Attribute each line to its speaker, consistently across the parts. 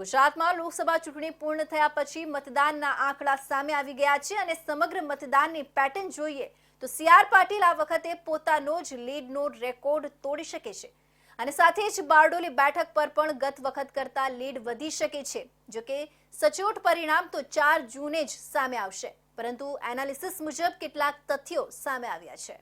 Speaker 1: ગુજરાતમાં લોકસભા ચૂંટણી પૂર્ણ થયા પછી મતદાનના આંકડા સામે આવી ગયા છે અને સમગ્ર મતદાનની પેટર્ન જોઈએ તો સી આર પાટીલ આ વખતે પોતાનો જ લીડનો રેકોર્ડ તોડી શકે છે. અને સાથે જ બારડોલી બેઠક પર પણ ગત વખત કરતા લીડ વધી શકે છે. જોકે સચોટ પરિણામ તો ચાર જૂને જ સામે આવશે. પરંતુ એનાલિસિસ મુજબ કેટલાક તથ્યો સામે આવ્યા છે.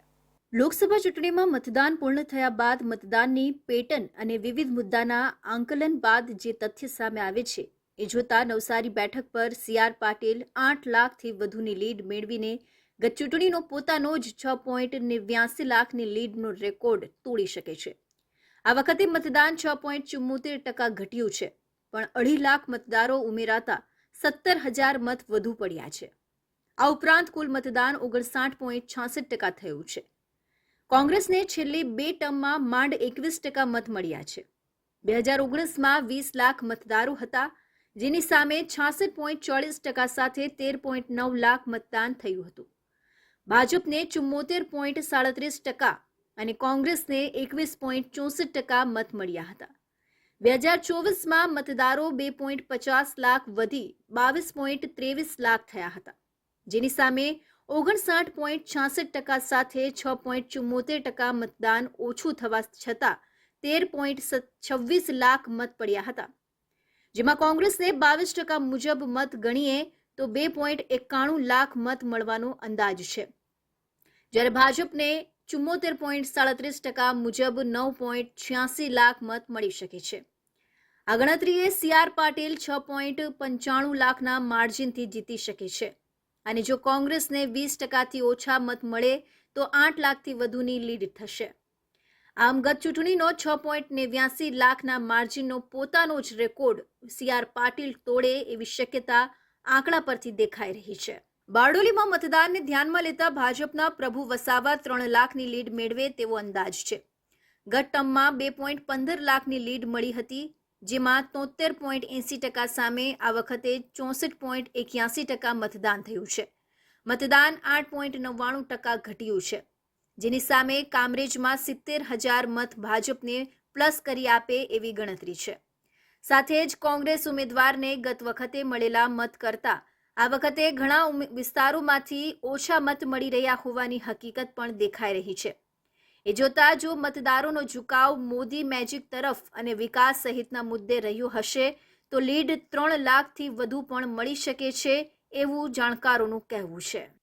Speaker 1: લોકસભા ચૂંટણીમાં મતદાન પૂર્ણ થયા બાદ મતદાનની પેટર્ન અને વિવિધ મુદ્દાના આંકલન બાદ જે તથ્ય સામે આવે છે, એ જોતા નવસારી બેઠક પર સી આર પાટીલ આઠ લાખથી વધુની લીડ મેળવીને ગત ચૂંટણીનો પોતાનો જ છ પોઈન્ટ નેવ્યાસી લાખની લીડનો રેકોર્ડ તોડી શકે છે. આ વખતે મતદાન છ પોઈન્ટ ચુમ્મોતેર ટકા ઘટ્યું છે, પણ અઢી લાખ મતદારો ઉમેરાતા સત્તર હજાર મત વધુ પડ્યા છે. આ ઉપરાંત કુલ મતદાન ઓગણસાઠ પોઈન્ટ છાસઠ ટકા થયું છે. કોંગ્રેસને છેલ્લી બે ટર્મમાં માંડ એકવીસ ટકા મત મળ્યા છે. બે હજાર ઓગણીસમાં વીસ લાખ મતદારો હતા, જેની સામે છાસઠ પોઈન્ટ ચોળીસ ટકા સાથે તેર પોઈન્ટ નવ લાખ મતદાન થયું હતું. ભાજપને ચુમ્મોતેર પોઈન્ટ સાડત્રીસ ટકા અને કોંગ્રેસને એકવીસ પોઈન્ટ ચોસઠ ટકા મત મળ્યા હતા. બે હજાર ચોવીસમાં મતદારો બે પોઈન્ટ પચાસ લાખ વધી બાવીસ પોઈન્ટ ત્રેવીસ લાખ થયા હતા, જેની સામે ઓગણસાઠ પોઈન્ટ છાસઠ ટકા સાથે છ પોઈન્ટ ચુમ્મોતેર ટકા મતદાન ઓછું થવા છતાં તેર પોઈન્ટ છવ્વીસ લાખ મત પડ્યા હતા. જેમાં કોંગ્રેસને બાવીસ ટકા મુજબ મત ગણીએ તો બે પોઈન્ટ એકાણું લાખ મત મળવાનો અંદાજ છે. જ્યારે ભાજપને ચુમ્મોતેર પોઈન્ટ સાડત્રીસ ટકા મુજબ નવ પોઈન્ટ છ્યાસી લાખ મત મળી શકે છે. આ ગણતરીએ સી આર પાટીલ છ પોઈન્ટ પંચાણું લાખના માર્જિનથી જીતી શકે છે. અને જો કોંગ્રેસને વીસ ટકાથી ઓછા મત મળે, તો આઠ લાખથી વધુની લીડ થશે. આમ ગત ચૂંટણીનો છ પોઈન્ટ નેવ્યાસી લાખના માર્જિનનો પોતાનો જ રેકોર્ડ સીઆર પાટીલ તોડે એવી શક્યતા આંકડા પરથી દેખાઈ રહી છે. બારડોલીમાં મતદારને ધ્યાનમાં લેતા ભાજપના પ્રભુ વસાવા ત્રણ લાખની લીડ મેળવે તેવો અંદાજ છે. ગત ટર્મમાં બે પોઈન્ટ પંદર લાખની લીડ મળી હતી જેમાં તોતેર પોઈન્ટ એંસી ટકા સામે આ વખતે ચોસઠ પોઈન્ટ એક્યાસી ટકા મતદાન થયું છે. મતદાન આઠ પોઈન્ટ નવ્વાણું ટકા ઘટ્યું છે. જેની સામે કામરેજમાં સિત્તેર હજાર મત ભાજપને પ્લસ કરી આપે એવી ગણતરી છે. સાથે જ કોંગ્રેસ ઉમેદવારને ગત વખતે મળેલા મત કરતા આ વખતે ઘણા વિસ્તારોમાંથી ઓછા મત મળી રહ્યા હોવાની હકીકત પણ દેખાઈ રહી છે. એ જોતા જો મતદારોનો ઝુકાવ મોદી મેજિક તરફ અને વિકાસ સહિતના મુદ્દે રહ્યો હશે, તો લીડ ત્રણ લાખથી વધુ પણ મળી શકે છે એવું જાણકારોનું કહેવું છે.